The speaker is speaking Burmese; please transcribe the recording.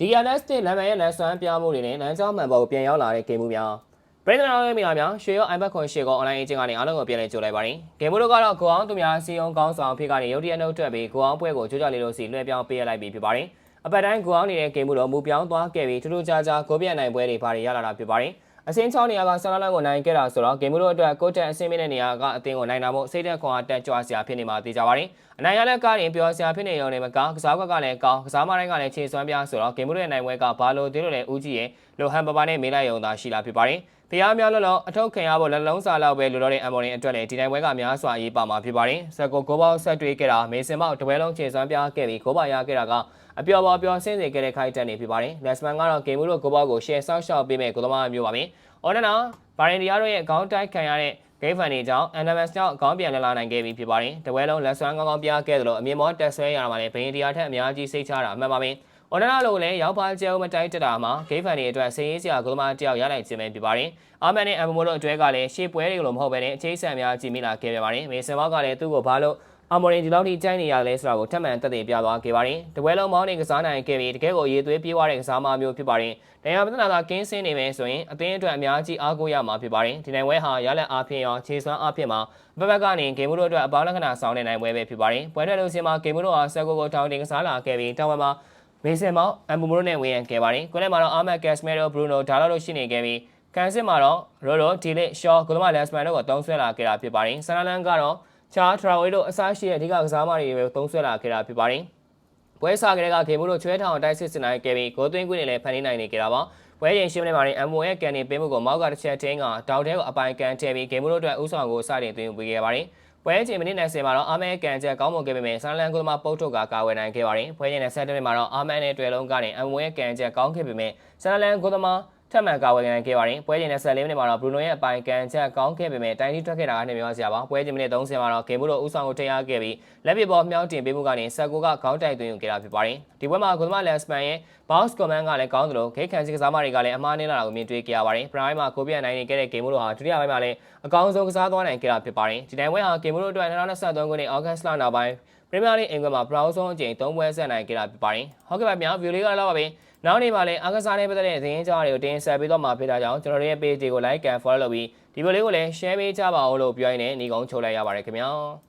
DNS တစ်လမ်းမရဲ့လမ်းစွမ်းပြမှုတွေနဲ့လမ်းကြောင်းမှန်ပေါ်ကိုပြန်ရောက်လာတဲ့ဂိမ်းမှုများပြည်သူ့နိုင်ငံမိသားများရွှေရော iPad ခွန်ရှေကော online အချင်းကနေအားလုံးကိုပြန်လည်ကြိုလိုက်ပါတယ်ဂိမ်းမှုတို့ကတော့ကိုအောင်သူများစီယုံကောင်းဆောင်ဖြစ်ကနေရုတ်တရက်နှုတ်ထွက်ပြီးကိုအောင်ပွဲကိုကြိုးကြလေးလို့စီလွှဲပြောင်းပေးရလိုက်ပြီးဖြစ်ပါတယ်အပတ်တိုင်းကိုအောင်နေတဲ့ဂိမ်းမှုတော့မူပြောင်းသွားခဲ့ပြီးထူးထူးခြားခြားကိုပြတ်နိုင်ပွဲတွေပါရရလာတာဖြစ်ပါတယ် အစင်း6နေရာကဆလာလန်ကိုနိုင်ခဲ့တာဆိုတော့ဂိမ်းမှုတို့အတွက်ကိုတက်အစင်းမင်းတဲ့နေရာကအသင်းကိုနိုင်တာမို့စိတ်သက်ခွန်အားတက်ကြွစရာဖြစ်နေမှာသိကြပါတယ်အနိုင်ရလက်ကားရင်ပြောစရာဖြစ်နေရုံနဲ့မကကစားကွက်ကလည်းကောင်းကစားမတိုင်းကလည်းခြေစွမ်းပြဆိုတော့ဂိမ်းမှုတို့ရဲ့နိုင်ပွဲကဘာလို့သေးလို့လဲဦးကြီးရဲ့လိုဟန်ပပါနဲ့မေးလိုက်ရုံသာရှိလာဖြစ်ပါ တယ်ဖျားများလောလောအထောက်ခင်ရဖို့လက်လုံးစာလောက်ပဲလိုတော့တဲ့အမော်ရင်အတွက်လည်းဒီနိုင်ပွဲကများစွာအရေးပါမှာဖြစ်ပါတယ်။ဆက်ကိုကိုပေါဆက်တွေးခဲ့တာမေစင်မောက်တပွဲလုံးခြေစွမ်းပြခဲ့ပြီးကိုပါရခဲ့တာကအပျော်ပါပျော်ဆင်းစေခဲ့တဲ့ခိုက်တက်နေဖြစ်ပါတယ်။လက်စမန်ကတော့ဂိမ်းမှုတို့ကိုပေါကိုရှယ်ဆောက်ရှောက်ပေးမဲ့ကိုသမားမျိုးပါပဲ။အော်နနာဘာရင်ဒီယာတို့ရဲ့အကောင့်တိုက်ခံရတဲ့ဂိမ်းဖန်တွေကြောင့် NMS ကြောင့်အကောင့်ပြန်လည်လာနိုင်ခဲ့ပြီဖြစ်ပါတယ်။တပွဲလုံးလက်စွမ်းကောင်းကောင်းပြခဲ့သလိုအမြင့်မောတက်ဆွဲရတာမှလည်းဘိန်းဒီယာထက်အများကြီးစိတ်ချတာအမှန်ပါပဲ။ အော်နနာလိုလည်းရောက်ပါကျဲမတိုက်တက်တာမှာဂိမ်းဖန်တွေအတွက်စည်ရေးစရာကိုသမားတယောက်ရနိုင်ခြင်းပဲဖြစ်ပါတယ်။အာမန်နဲ့အမ်မိုတို့အတွဲကလည်းရှေ့ပွဲတွေကိုမဟုတ်ဘဲနဲ့အခြေဆန်များကြည့်မိလာခဲ့ပြပါတယ်။မေဆန်ဘောက်ကလည်းသူ့ကိုဘာလို့အမော်ရင်ဒီလောက်ထိကြိုက်နေရလဲဆိုတာကိုထပ်မံတက်တည်ပြသွားခဲ့ပါတယ်။တပွဲလုံးမောင်းနေကစားနိုင်ခဲ့ပြီးတကယ်ကိုအရေးသွေးပြေးသွားတဲ့ကစားမမျိုးဖြစ်ပါတယ်။တရားပဒနာသာကင်းစင်းနေမယ်ဆိုရင်အသင်းအတွက်အများကြီးအားကိုးရမှာဖြစ်ပါတယ်။ဒီနိုင်ပွဲဟာရလက်အားဖြင့်ရောခြေစွမ်းအားဖြင့်မှာဘက်ဘက်ကနေဂိမ်းမှုတို့အတွက်အပေါင်းလက္ခဏာဆောင်တဲ့နိုင်ပွဲပဲဖြစ်ပါတယ်။ပွဲထွက်လို့စင်မှာဂိမ်းမှုတို့ဟာဆက်ကိုကိုထောင်းတင်ကစားလာခဲ့ပြီးတောင်ဝမ် မှာမေဆန်မောက်အမ်ဘူမိုရိုနဲ့ဝင်ရန်ခဲ့ပါတယ်။ကိုလည်းမှာတော့အာမတ်ကက်စမဲရိုဘရူနိုဒါလာတို့ရှိနေခဲ့ပြီးကန်စစ်မှာတော့ရိုရိုဒီလစ်ရှော့ဂိုလမလက်စမန်တို့ကိုတုံးဆွဲလာခဲ့တာဖြစ်ပါတယ်။ဆန်နလန်ကတော့ချာထရာဝေးတို့အစားရှိတဲ့အဓိကကစားမတွေပဲတုံးဆွဲလာခဲ့တာဖြစ်ပါတယ်။ပွဲစားကလေးကဂေမှုတို့ချွဲထောင်တိုက်စစ်စင်နိုင်ခဲ့ပြီးဂိုးသွင်းကွင်းနဲ့လည်းဖန်နေနိုင်နေကြတာပါ။ပွဲရင်ရှင်းမနေပါရင် M1 ရဲ့ကန်နေပေးမှုကိုမောက်ကတစ်ချက်တင်းကတောက်တဲကိုအပိုင်ကန်ထည့်ပြီးဂေမှုတို့အတွက်ဥဆောင်ကိုစတင်သွင်းပေးခဲ့ပါတယ်။ ပွဲချိန်မိနစ်90မှာတော့အာမန်ကန်ချက်ကောင်းမွန်ခဲ့ပေမဲ့ဆန်လန်ကိုမှပုတ်ထုတ်ကကာဝယ်နိုင်ခဲ့ပါတယ်။ပွဲချိန်နဲ့ဆက်တဲ့မှာတော့အာမန်နဲ့တွေ့လုံးကနေ M1 ရဲ့ကန်ချက်ကောင်းခဲ့ပေမဲ့ဆန်လန်ကိုမှ ထပ်မံကာဝယ်နိုင်ခဲ့ပါတယ်ပွဲချိန်နဲ့14မိနစ်မှာတော့ဘရူနိုရဲ့အပိုင်ကန်ချက်ကောင်းခဲ့ပေမဲ့တိုင်းတီထွက်ခဲ့တာကနေပြောစရာပါပွဲချိန်မိနစ်30မှာတော့ဂေမှုတို့ဦးဆောင်ကိုထိန်းရခဲ့ပြီးလက်ပစ်ဘောမြောင်းတင်ပေးမှုကနေဆက်ကိုကခေါင်းတိုက်သွင်းယူခဲ့တာဖြစ်ပါတယ်ဒီပွဲမှာဂိုသမာလက်စပန်ရဲ့ bounce command ကလည်းကောင်းသလိုဂိတ်ခံစစ်ကစားမတွေကလည်းအမှားနည်းလာတာကိုမြင်တွေ့ကြရပါတယ်ပရိုင်းမှာကိုပြတ်နိုင်နေခဲ့တဲ့ဂေမှုတို့ဟာဒုတိယပိုင်းမှာလည်းအကောင်းဆုံးကစားသွားနိုင်ခဲ့တာဖြစ်ပါတယ်ဒီတိုင်းပွဲဟာဂေမှုတို့အတွက်2023ခုနှစ်ဩဂတ်စ်လနောက်ပိုင်းပရီးမီးယားလိအင်္ဂလန်မှာဘရောင်းဆုံးအကြိမ်၃ပွဲဆက်နိုင်ခဲ့တာဖြစ်ပါတယ်ဟုတ်ကဲ့ပါများဗီဒီယိုလေးကတော့ပါပဲ နောက်နေ့မှာလည်းအားကစားနဲ့ပတ်သက်တဲ့သတင်းကြားတွေကိုတင်ဆက်ပေးတော့မှာဖြစ်တာကြောင့်ကျွန်တော်တို့ရဲ့ page တွေကို like and follow လုပ်ပြီးဒီဗီဒီယိုလေးကိုလည်း share ပေးကြပါဦးလို့ပြောရင်းနဲ့ညီကုန်းချုပ်လိုက်ရပါတယ်ခင်ဗျာ